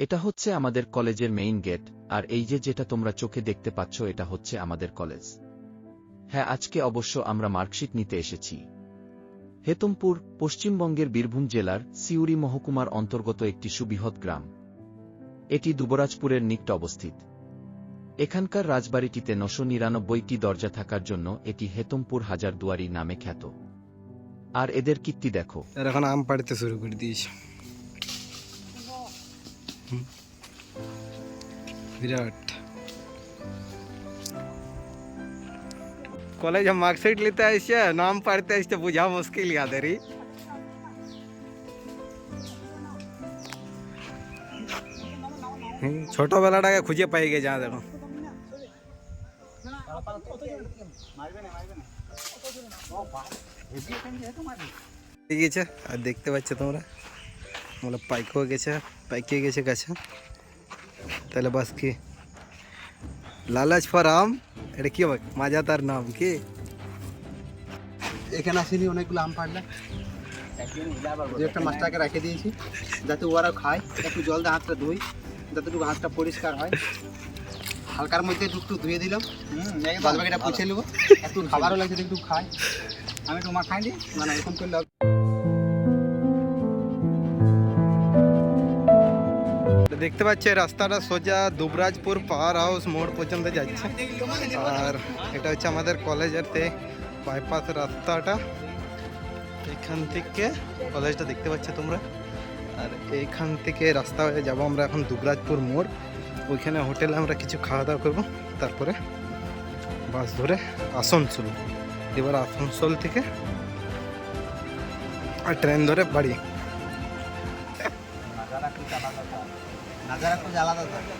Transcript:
এটা হচ্ছে আমাদের কলেজের মেইন গেট, আর এই যে যেটা তোমরা চোখে দেখতে পাচ্ছ এটা হচ্ছে আমাদের কলেজ। হ্যাঁ আজকে অবশ্য আমরা মার্কশিট নিতে এসেছি। হেতমপুর, পশ্চিমবঙ্গের বীরভূম জেলার সিউড়ি মহকুমার অন্তর্গত একটি সুবৃহৎ গ্রাম। এটি দুবরাজপুরের নিকট অবস্থিত। এখানকার রাজবাড়িটিতে নশো নিরানব্বইটি দরজা থাকার জন্য এটি হেতমপুর হাজারদুয়ারি নামে খ্যাত। আর এদের কীর্তি দেখো। এখন আম পাড়তে শুরু করে দিয়েছে। হুম। বিরাট কলেজে মার্কশিট নিতে আসছে নাম পাড়তে আসতে বোঝা মুশকিল ইয়াদের ছোটবেলাটাকে খুঁজে পাই গে যা দেখো হয়ে গেছে আর দেখতে পাচ্ছ তোমরা মানে পাইকেও গেছে, পাইকে গেছে গাছে। তাহলে বাস কি? লালাচ ফর আম এটা কি হবে? মাজা তার নাম কি? এখানে আসিনি অনেকগুলো আম পাড়লাম দু একটা মাছটাকে রেখে দিয়েছি, যাতে ওরা খায়। একটু জল দিয়ে হাতটা ধুই যাতে একটু হাতটা পরিষ্কার হয়। হালকার মধ্যে একটু ধুয়ে দিলাম। বাদ বাকিটা পুছে নেব। একটু খাবারও লাগছে, একটু খাই আমি একটু মা খাই নি মানে এখন করলে দেখতে পাচ্ছি রাস্তাটা সোজা দুবরাজপুর পাওয়ার হাউস মোড় পর্যন্ত যাচ্ছে। আর এটা হচ্ছে আমাদের কলেজের তে বাইপাস রাস্তাটা। এখান থেকে কলেজটা দেখতে পাচ্ছ তোমরা? আর এইখান থেকে রাস্তা হয়ে যাব আমরা এখন দুবরাজপুর মোড়। ওইখানে হোটেলে আমরা কিছু খাওয়া দাওয়া করব। তারপরে বাস ধরে আসানসোল। এবার আসানসোল থেকে আর ট্রেন ধরে বাড়ি। নাজারা খুব আলাদা থাকে।